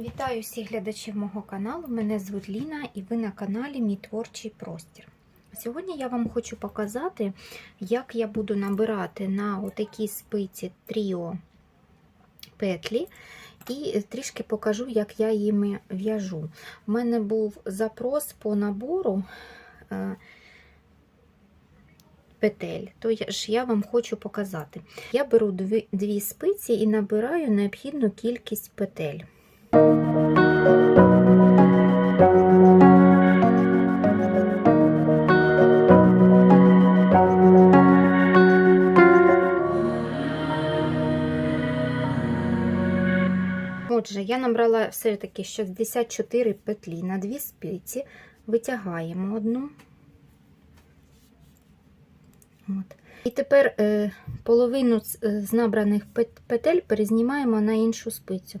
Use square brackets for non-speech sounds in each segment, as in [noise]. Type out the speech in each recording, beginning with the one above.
Вітаю всіх глядачів мого каналу. Мене звуть Ліна і ви на каналі Мій творчий простір. Сьогодні я вам хочу показати, як я буду набирати на отакій спиці тріо петлі. І трішки покажу, як я їми в'яжу. У мене був запрос по набору е, петель, то ж я вам хочу показати. Я беру дві, дві спиці і набираю необхідну кількість петель. Отже, я набрала все-таки 64 петлі на дві спиці, витягаємо одну. От. І тепер е, половину з, е, з набраних петель перезнімаємо на іншу спицю.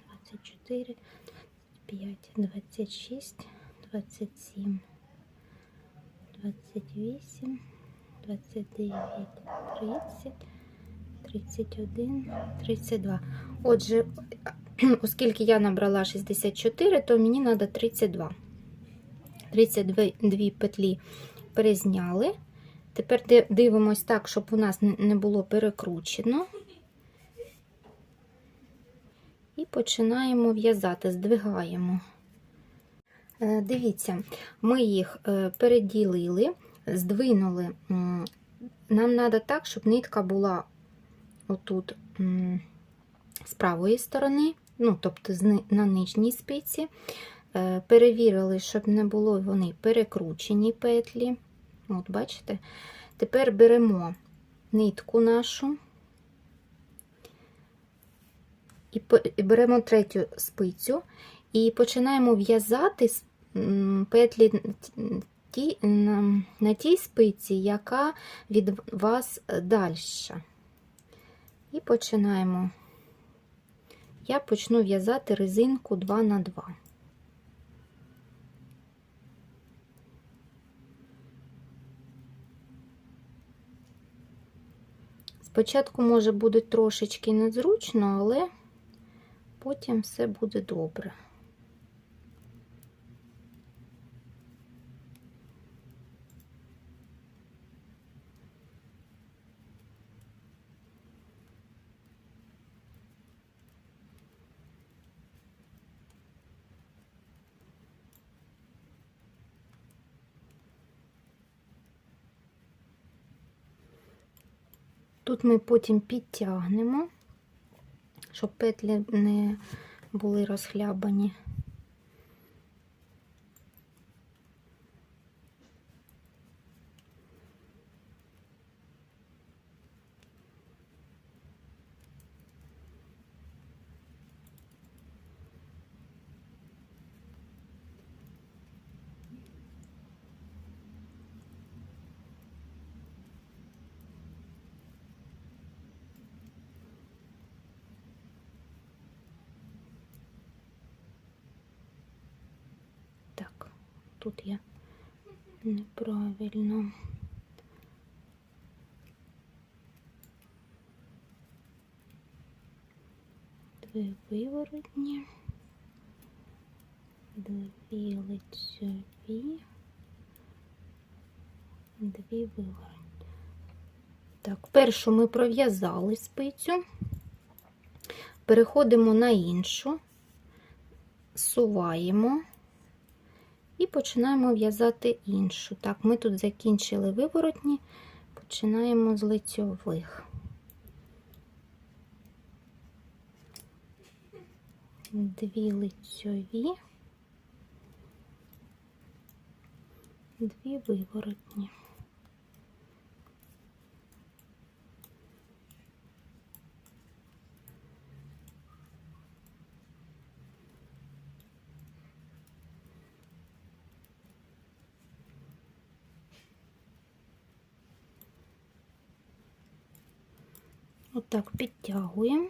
24, 25, 26, 27, 28, 29, 30, 31, 32. Отже, [clears throat] оскільки я набрала 64, то мені треба 32. 32 петлі перезняли. Тепер дивимось так, щоб у нас не було перекручено. І починаємо в'язати, здвигаємо. Е, дивіться, ми їх е, переділили, здвинули. Нам треба так, щоб нитка була отут з правої сторони, ну, тобто на нижній спиці. Е, перевірили, щоб не було вони перекручені петлі. От, бачите? Тепер беремо нитку нашу і беремо третю спицю і починаємо в'язати петлі на тій спиці, яка від вас дальша. І починаємо. Я почну в'язати резинку 2 на 2. Спочатку, може, буде трошечки незручно, але потім все буде добре. Тут ми потім підтягнемо, щоб петлі не були розхлябані. Тут я неправильно. Дві виворотні, дві лицьові, дві виворотні. Так, першу ми пров'язали спицю, переходимо на іншу, суваємо і починаємо в'язати іншу. Так, ми тут закінчили виворотні, починаємо з лицьових. Дві лицьові, дві виворотні. Отак підтягуємо.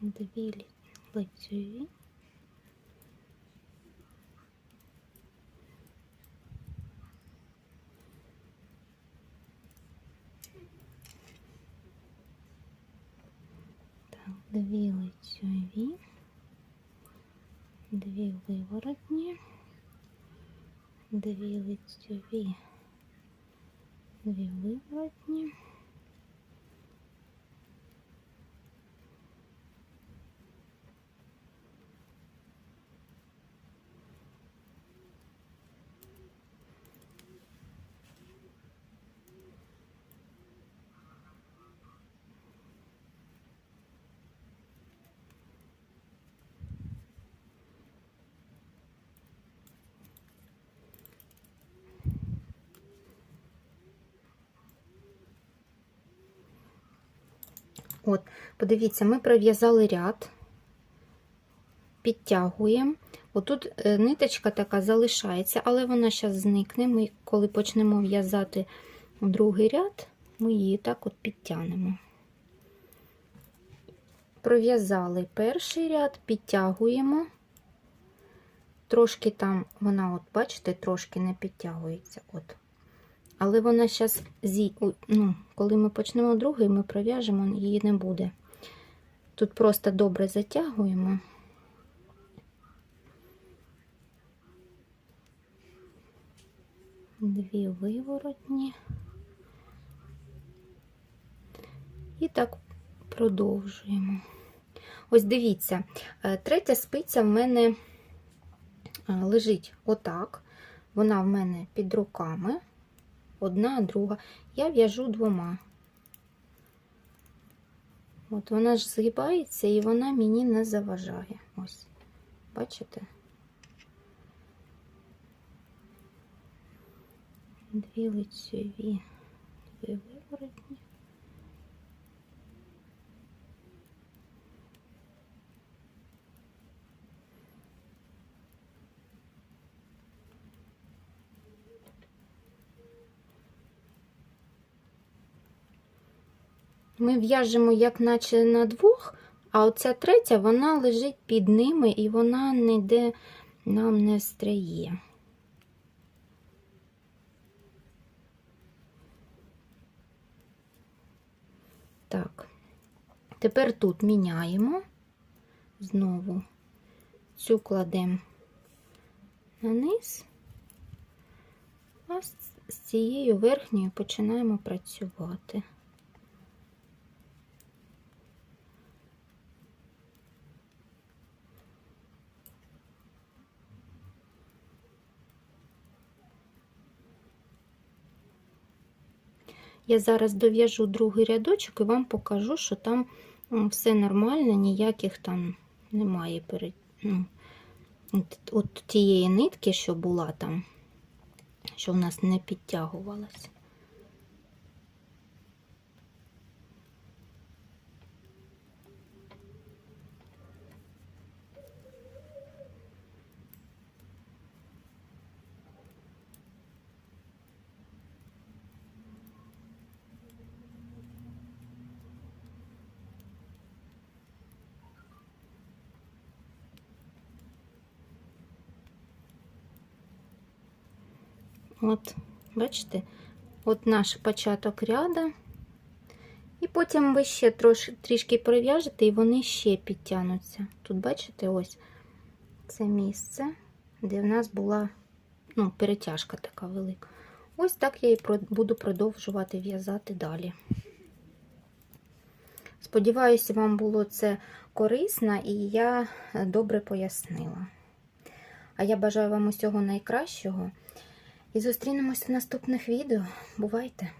Дві лицеві. Так, дві лицеві, дві виворотні, дві лицеві, дві виворотні. От, подивіться, ми пров'язали ряд, підтягуємо. Отут е, ниточка така залишається, але вона зараз зникне. Ми, коли почнемо в'язати другий ряд, ми її так от підтягнемо. Пров'язали перший ряд, підтягуємо. Трошки там вона, от, бачите, трошки не підтягується. От. Але вона зараз, ну, коли ми почнемо другий, ми пров'яжемо, її не буде. Тут просто добре затягуємо. Дві виворотні. І так продовжуємо. Ось дивіться, е, третя спиця в мене е, лежить отак. Вона в мене під руками одна, друга. Я в'яжу двома. От вона ж згибається і вона мені не заважає. Ось, бачите? Дві лицеві, дві виворотні. Ми в'яжемо, як наче на двох, а оця третя, вона лежить під ними і вона ніде нам не стряє. Так, тепер тут міняємо, знову цю кладемо на низ, а з цією верхньою починаємо працювати. Я зараз дов'яжу другий рядочок і вам покажу, що там все нормально, ніяких там немає перед, ну, от, тієї нитки, що була там, що в нас не підтягувалася. От, бачите, от наш початок ряда. І потім ви ще трош, трішки пров'яжете, і вони ще підтягнуться. Тут, бачите, ось це місце, де в нас була ну, перетяжка така велика. Ось так я і буду продовжувати в'язати далі. Сподіваюся, вам було це корисно і я добре пояснила. А я бажаю вам усього найкращого. І зустрінемось в наступних відео. Бувайте!